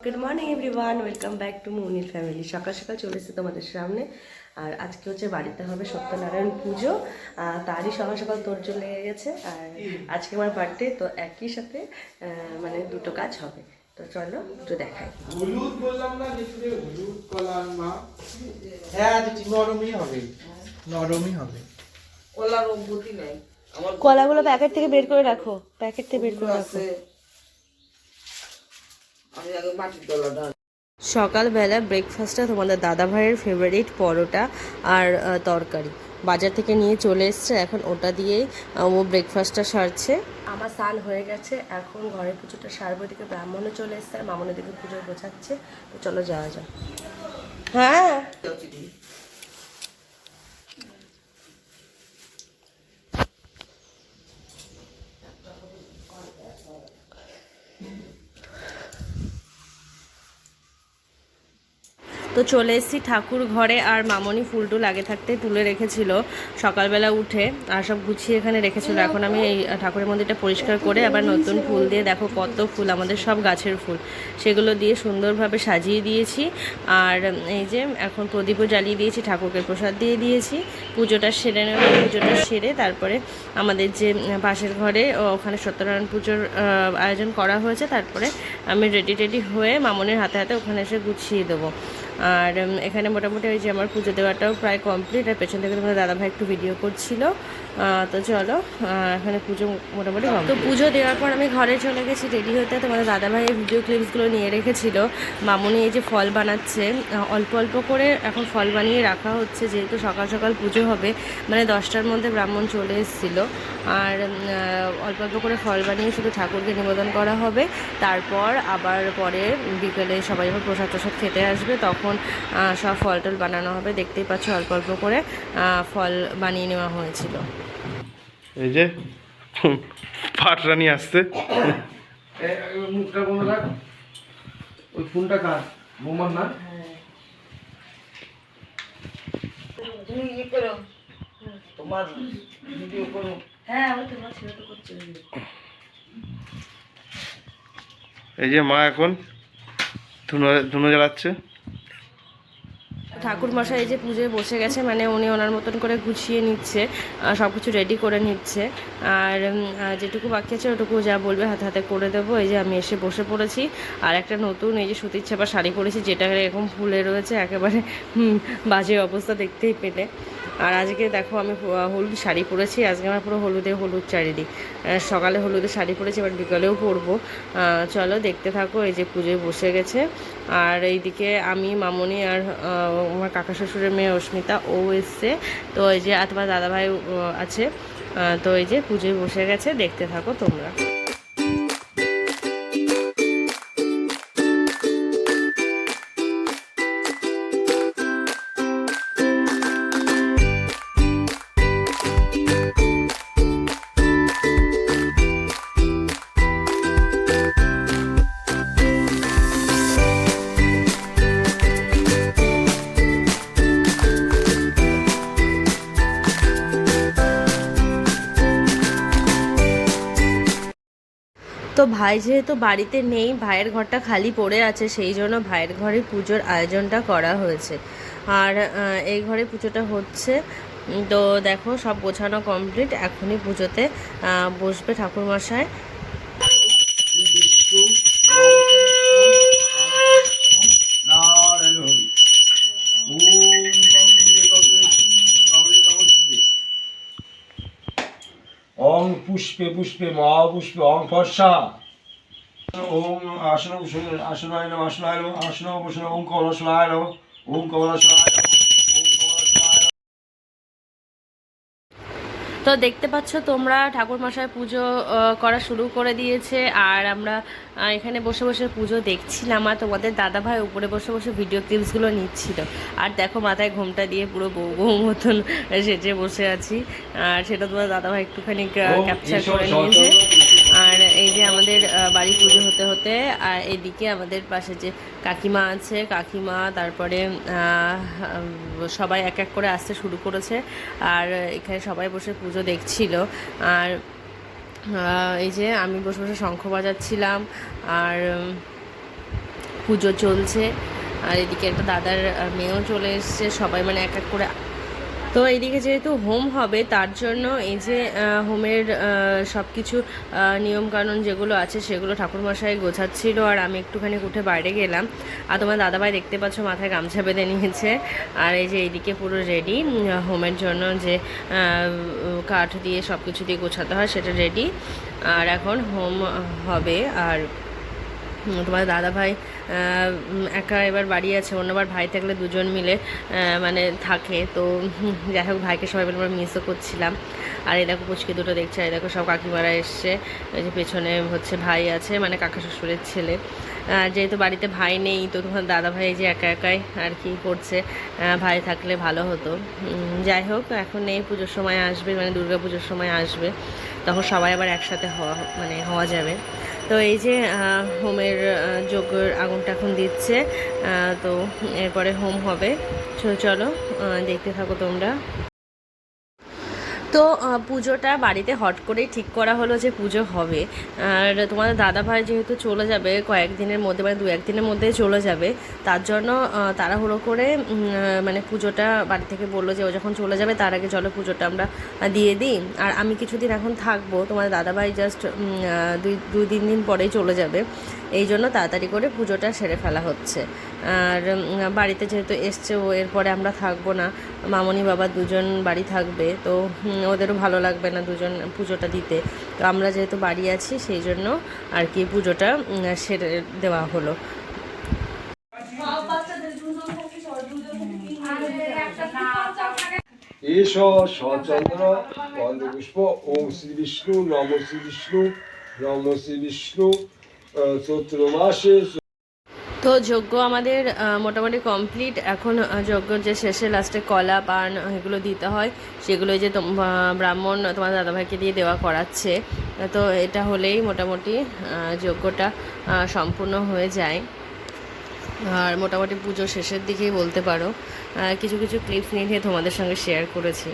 Good morning everyone welcome back to Munir family সকাল সকাল চলে এসেছে তোমাদের সামনে। আর আজকে হচ্ছে বাড়িতে হবে সত্যনারায়ণ পুজো। তারই সকাল সকাল তোরজোর লেগে গেছে। আর আজকে আমার বার্থডে তো একই সাথে আহ, মানে দুটো কাজ হবে। তো চলো একটু দেখাই। হলুদ বললাম না হলুদ কলার মা। হ্যাঁ নরমই হবে। নরমই হবে। কলার অভ্যুতি নেই। আমার কলাগুলো প্যাকেট থেকে বের করে রাখো। প্যাকেট থেকে বের করে রাখো আছে আমি আগে মাটির কলাটা সকালবেলা ব্রেকফাস্টটা তোমাদের দাদা ভাইয়ের ফেভারিট পরোটা আর তরকারি। বাজার থেকে নিয়ে চলে এসছে, এখন ওটা দিয়েই ও ব্রেকফাস্টটা সারছে। আমার স্নান হয়ে গেছে, এখন ঘরের পুজোটা সারবো দিকে ব্রাহ্মণও চলে এসছে, আর মামনের দিকে পুজো বোঝাচ্ছে তো চলো যাওয়া যাক। হ্যাঁ। তো চলে এসেছি ঠাকুর ঘরে, আর মামনি ফুল টুল আগে থাকতে তুলে রেখেছিল। সকালবেলা উঠে আর সব গুছিয়ে এখানে রেখেছিল। এখন আমি এই ঠাকুরের মন্দিরটা পরিষ্কার করে আবার নতুন ফুল দিয়ে দেখো কত ফুল, আমাদের সব গাছের ফুল। সেগুলো দিয়ে সুন্দরভাবে সাজিয়ে দিয়েছি। আর এই যে এখন প্রদীপও জ্বালিয়ে দিয়েছি, ঠাকুরকে প্রসাদ দিয়ে দিয়েছি। পুজোটা সেরে নেব পুজোটা সেরে তারপরে আমাদের যে পাশের ঘরে ওখানে সত্যনারায়ণ পুজোর আয়োজন করা হয়েছে। তারপরে আমি রেডি টেডি হয়ে মামনের হাতে হাতে ওখানে এসে গুছিয়ে দেবো। আর এখানে মোটামুটি ওই যে আমার পুজো দেওয়াটাও প্রায় কমপ্লিট আর পেছন থেকে তোমার দাদাভাই একটু ভিডিও করছিল। তো চলো এখানে পুজো মোটামুটি তো পুজো দেওয়ার পর আমি ঘরে চলে গেছি রেডি হতে। তোমাদের দাদাভাই এই ভিডিও ক্লিপসগুলো নিয়ে রেখেছিল। মামুনি এই যে ফল বানাচ্ছে অল্প অল্প করে এখন ফল বানিয়ে রাখা হচ্ছে যেহেতু সকাল সকাল পুজো হবে মানে দশটার মধ্যে ব্রাহ্মণ চলে এসেছিল। আর অল্প অল্প করে ফল বানিয়ে শুধু ঠাকুরকে নিবেদন করা হবে। তারপর আবার পরে বিকেলে সবাই যখন প্রসাদ প্রসাদ খেতে আসবে। তখন সব ফল টল বানানো হবে। দেখতেই পাচ্ছ অল্প অল্প করে ফল বানিয়ে নেওয়া হয়েছিল। এই যে পাটরা নিয়ে আসছে। মুখটা বন্ধ রাখ। ওই ফোনটা কার? বোমার না? তুমি করো তোমার ভিডিও করো। হ্যাঁ আমি তোমার ছেলে তো করছি এই যে মা এখন ধুনো ধুনো জ্বালাচ্ছে। ঠাকুর মশাই এই যে পুজোয় বসে গেছে মানে উনি ওনার মতন করে গুছিয়ে নিচ্ছে সব কিছু রেডি করে নিচ্ছে। আর যেটুকু বাকি আছে ওটুকু যা বলবে হাতে হাতে করে দেবো। এই যে আমি এসে বসে পড়েছি। আর একটা নতুন এই যে সুতির ছাপা শাড়ি পরেছি, যেটা এরকম ফুলে রয়েছে, একেবারে বাজে অবস্থা দেখতেই পেলে। আর আজকে দেখো আমি হলুদ শাড়ি পরেছি। আজকে আমার পুরো হলুদে হলুদ চারিদিক। সকালে হলুদে শাড়ি পরেছি, এবার বিকালেও পরবো। চলো দেখতে থাকো, এই যে পুজোয় বসে গেছে। আর এইদিকে আমি, মামনি আর আমার কাকা শ্বশুরের মেয়ে অস্মিতা, ও এসছে। তো এই যে আর তোমার দাদাভাই আছে। তো এই যে পুজোয় বসে গেছে, দেখতে থাকো তোমরা। তো ভাই যেহেতু বাড়িতে নেই, ভাইয়ের ঘরটা খালি পড়ে আছে, সেই জন্য ভাইয়ের ঘরে পুজোর আয়োজনটা করা হয়েছে। আর এই ঘরে পুজোটা হচ্ছে তো দেখো সব গোছানো কমপ্লিট এখনই পুজোতে বসবে ঠাকুরমশাই। পুষ্পে পুষ্পে, মহাপুষ্পে অং ফর্ষা ওম আসন আসনায় নম আসনায় নম আসন বসন ওম কমলাসনায় নম তো দেখতে পাচ্ছ তোমরা ঠাকুর মশাই পুজো করা শুরু করে দিয়েছে। আর আমরা এখানে বসে বসে পুজো দেখছিলাম আর তোমাদের দাদা ভাই উপরে বসে বসে ভিডিও ক্লিপসগুলো নিচ্ছিল। আর দেখো মাথায় ঘোমটা দিয়ে পুরো বউ বউ মতন সেজে বসে আছি। আর সেটা তোমার দাদাভাই একটুখানি ক্যাপচার করে নিয়েছে। যে আমাদের বাড়ি পুজো হতে হতে, আর এদিকে আমাদের পাশে যে কাকিমা আছে, কাকিমা তারপরে সবাই এক এক করে আসতে শুরু করেছে, আর এখানে সবাই বসে পুজো দেখছিল। আর এই যে আমি বসে বসে শঙ্খ বাজাচ্ছিলাম, আর পুজো চলছে। আর এদিকে একটা দাদার মেয়েও চলে এসছে, সবাই মানে এক এক করে তো এইদিকে যেহেতু হোম হবে, তার জন্য এই যে হোমের সব কিছু নিয়মকানুন যেগুলো আছে সেগুলো ঠাকুরমশাই গোছাচ্ছিল আর আমি একটুখানি উঠে বাইরে গেলাম। আর তোমার দাদাভাই দেখতে পাচ্ছ মাথায় গামছা বেঁধে নিয়েছে। আর এই যে এইদিকে পুরো রেডি হোমের জন্য যে কাঠ দিয়ে সব কিছু দিয়ে গোছাতে হয় সেটা রেডি আর এখন হোম হবে, আর তোমার দাদা ভাই একা এবার বাড়ি আছে অন্যবার ভাই থাকলে দুজন মিলে মানে থাকে। তো যাই হোক, ভাইকে সবাই মিলে আমরা মিসও করছিলাম। আর এই দেখো পুচকে দুটো দেখছে আর দেখো সব কাকিমারা এসছে। এই যে পেছনে হচ্ছে ভাই আছে মানে কাকা শ্বশুরের ছেলে। যেহেতু বাড়িতে ভাই নেই, তো তোমার দাদা ভাই যে একা একাই আর কি করছে ভাই থাকলে ভালো হতো। যাই হোক, এখন এই পুজোর সময় আসবে মানে দুর্গা পুজোর সময় আসবে। তখন সবাই আবার একসাথে হওয়া মানে হওয়া যাবে। তো এই যে হোমের যজ্ঞর আগুনটা এখন দিচ্ছে তো এরপরে হোম হবে। চলো দেখতে থাকো তোমরা। তো পুজোটা বাড়িতে হট করেই ঠিক করা হলো যে পুজো হবে। আর তোমাদের দাদা ভাই যেহেতু চলে যাবে কয়েকদিনের মধ্যে মানে দু একদিনের মধ্যেই চলে যাবে, তার জন্য তাড়াহুড়ো করে মানে পুজোটা বাড়ি থেকে বলল যে ও যখন চলে যাবে তার আগে চলো পুজোটা আমরা দিয়ে দিই। আর আমি কিছুদিন এখন থাকব, তোমাদের দাদা ভাই জাস্ট দুই দুই, তিন দিন পরেই চলে যাবে। এই জন্য তাড়াতাড়ি করে পুজোটা সেরে ফেলা হচ্ছে। আর বাড়িতে যেহেতু এসছে ও, এরপরে আমরা থাকব না। মামনি বাবা দুজন বাড়ি থাকবে, তো ওদেরও ভালো লাগবে না দুজন পুজোটা দিতে। তো আমরা যেহেতু বাড়ি আছি, সেই জন্য আর কি পুজোটা সেরে দেওয়া হলো। এস ওম শ্রী বিষ্ণু, নম শ্রী বিষ্ণু, নম শ্রী বিষ্ণু চৈত্র মাসে তো যজ্ঞ আমাদের মোটামুটি কমপ্লিট এখন যজ্ঞ যে শেষে লাস্টে কলা, পান, এগুলো দিতে হয়। সেগুলো যে ব্রাহ্মণ তোমার দাদাভাইকে দিয়ে দেওয়া করাচ্ছে। তো এটা হলেই মোটামুটি যজ্ঞটা সম্পূর্ণ হয়ে যায়। আর মোটামুটি পুজো শেষের দিকেই বলতে পারো। কিছু কিছু ক্লিপ নিয়ে তোমাদের সঙ্গে শেয়ার করেছি।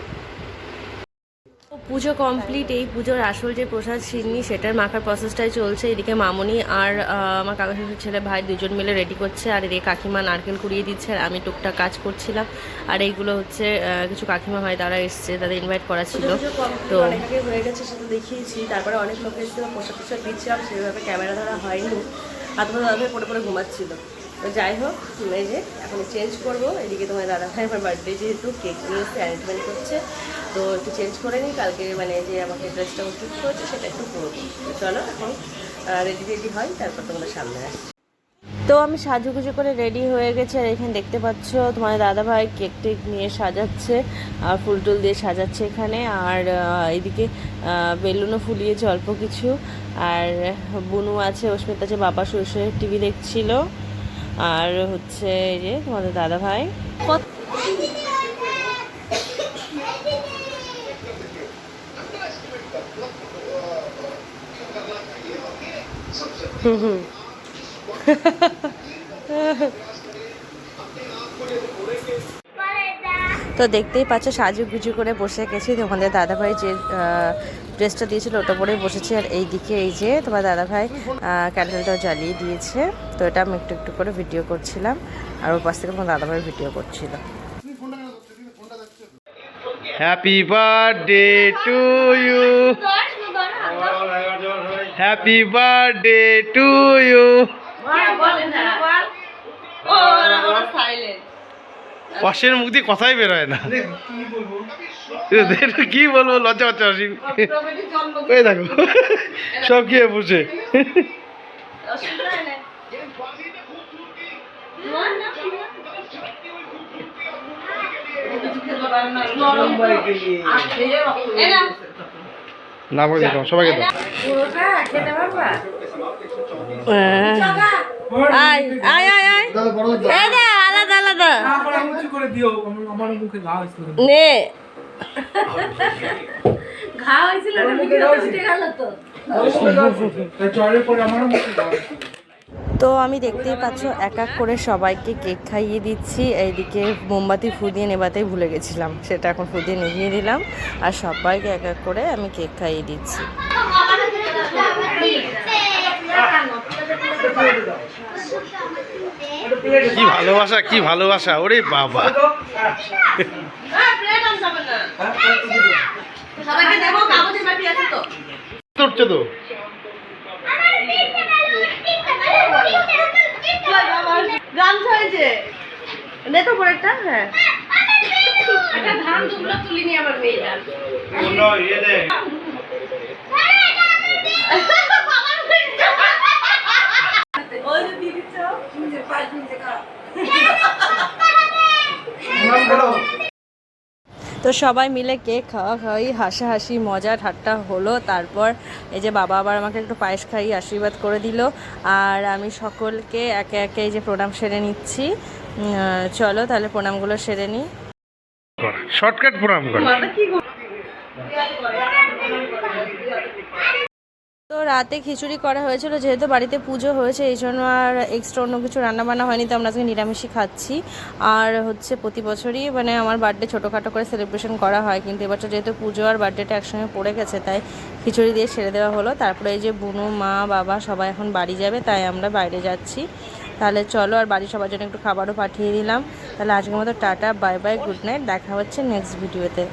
পুজো কমপ্লিট এই পুজোর আসল যে প্রসাদ সিন্নি সেটার মাখার প্রসেসটাই চলছে। এদিকে মামনি আর আমার কাকা শ্বশুর ছেলে ভাই দুজন মিলে রেডি করছে আর এদিকে কাকিমা নারকেল কুড়িয়ে দিচ্ছে আর আমি টুকটাক কাজ করছিলাম। আর এইগুলো হচ্ছে কিছু কাকিমা হয় তারা এসছে তাদের ইনভাইট করা ছিল। তো অনেক হয়ে গেছে সেটা দেখিয়েছি। তারপরে অনেক লোক এসেছিল প্রসাদ প্রসাদ দিচ্ছিলাম সেভাবে ক্যামেরা ধরা হয়নি। আর তোমার পরে পরে ঘুমাচ্ছিল। তো যাই হোক, এই যে এখন চেঞ্জ করব। এদিকে তোমার দাদা ভাই আমার বার্থডে যেহেতু কেক নিয়ে এসে অ্যারেঞ্জমেন্ট করছে। তো একটু চেঞ্জ করে নিই, কালকে মানে যে আমাকে ড্রেসটা ওষুধ করেছে সেটা একটু করব চলো এখন রেডি রেডি হয়, তারপর তোমাদের সামনে আসছি। তো আমি সাজুগুজু করে রেডি হয়ে গেছি, আর এখানে দেখতে পাচ্ছ তোমার দাদা ভাই কেক টেক নিয়ে সাজাচ্ছে, আর ফুল টুল দিয়ে সাজাচ্ছে এখানে। আর এদিকে বেলুনও ফুলিয়েছে অল্প কিছু। আর, বুনু আছে, অস্মিত আছে, বাবা শুয়ে টিভি দেখছিল। আর হচ্ছে এই যে তোমাদের দাদা ভাই। তো দেখতেই পাচ্ছ সাজু গুজু করে বসে গেছি তোমাদের দাদাভাই যে ড্রেসটা দিয়েছিল ওটা পরেই বসেছি। আর এইদিকে এই যে তোমার দাদাভাই ক্যান্ডেলটাও জ্বালিয়ে দিয়েছে। তো এটা আমি একটু একটু করে ভিডিও করছিলাম। আর ওর পাশ থেকে তোমার দাদাভাই ভিডিও করছিল। Happy birthday to you happy birthday to you অসের মুখ দিয়ে কথাই বেরোয় না। কি বলব? লজ্জা হচ্ছে অসীম ওই দেখো সব খেয়ে বসে না সবাইকে দাও। আয় আয় আয়। আয় নে। তো। আমি দেখতেই পাচ্ছ এক এক করে সবাইকে কেক খাইয়ে দিচ্ছি। এইদিকে মোমবাতি ফুদিয়ে নেবাতেই ভুলে গেছিলাম সেটা এখন ফুদিয়ে নিভিয়ে দিলাম। আর সবাইকে এক এক করে আমি কেক খাইয়ে দিচ্ছি। কি ভালোবাসা কি ভালোবাসা ওরে বাবা। সবাইকে দেবো কাগজের বাটি আছে তো। উঠছে তো? গামছা হয়েছে। নে তো পরেরটা হ্যাঁ। তো সবাই মিলে কেক খাওয়া খাওয়াই হাসাহাসি মজা ঠাট্টা হলো। তারপর এই যে বাবা আবার আমাকে একটু পায়েস খাইয়ে আশীর্বাদ করে দিল। আর আমি সকলকে একে একে এই যে প্রণাম সেরে নিচ্ছি। চলো তাহলে প্রণামগুলো সেরে নিই। শর্টকাট প্রণাম কর। তো রাতে খিচুড়ি করা হয়েছিল, যেহেতু বাড়িতে পুজো হয়েছে, এই জন্য আর এক্সট্রা অন্য কিছু রান্না বান্না হয়নি, তো আমরা আজকে নিরামিষই খাচ্ছি। আর হচ্ছে প্রতি বছরই মানে আমার বার্থডে ছোটোখাটো করে সেলিব্রেশন করা হয়, কিন্তু এবছর যেহেতু পুজো আর বার্থডেটা একসঙ্গে পড়ে গেছে, তাই খিচুড়ি দিয়ে ছেড়ে দেওয়া হলো। তারপরে এই যে বুনু, মা, বাবা সবাই এখন বাড়ি যাবে, তাই আমরা বাইরে যাচ্ছি। তাহলে চলো আর বাড়ির সবার জন্য একটু খাবারও পাঠিয়ে দিলাম। তাহলে আজকের মতো tata bye bye good night দেখা হচ্ছে নেক্সট ভিডিওতে